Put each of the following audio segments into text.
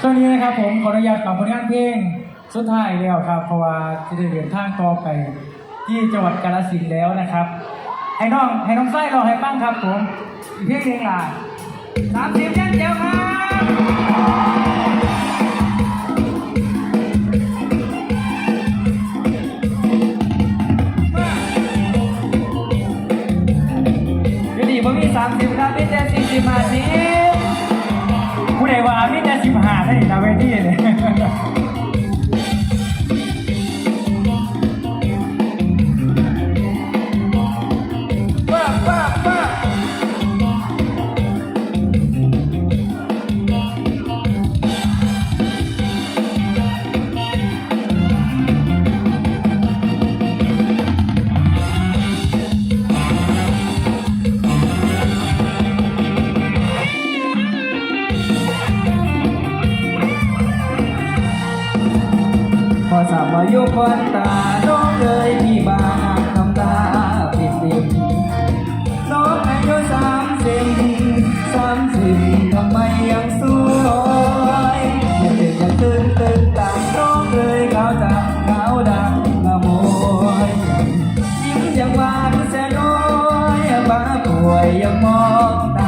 ช่วงนี้นะครับผมขออนุญาตฝากผลงานเพลงสุดท้ายแล้วครับ เพราะว่าจะได้เดินทางต่อไป ที่จังหวัดกาฬสินธุ์แล้วนะครับ ให้น้องให้น้องไส้ลองให้ฟังครับผมอีกเพลงหนึงล่ะสามสิบแจ้งเดียวครับเดี๋ยวนี้ผมมีสามสิบครับมีแต่สี่สิบห้าสิ ผู้ใดว่ามีแต่สิบห้าได้นเวทีเลยามอายุควันตาน้องเลยพี่บานาทำตาปิดปิดน้องอายุสามสิบสามสิบทำไมยังสวยยังเด็กยังตื่นตื่นตาน้องเลยขาวจับขาวดังขโมยยิ้มยังหวานแสนน้อยบ้าป่วยยังมองตา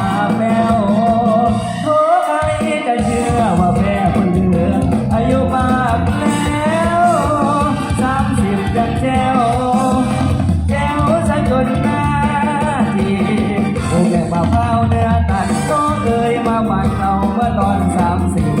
ว่าเมื่อตอนสามสิ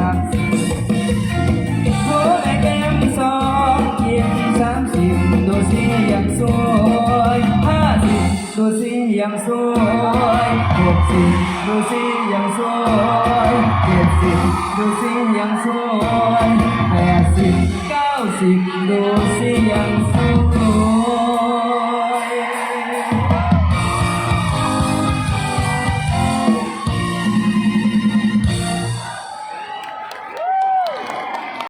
ดูสิยังสวยห้าสิบดูสิยังสวยหกสิบดูสิยังสวยเจ็ดสิบดูสิยังสวยแปดสิบเก้าสิบดูสิยังสวย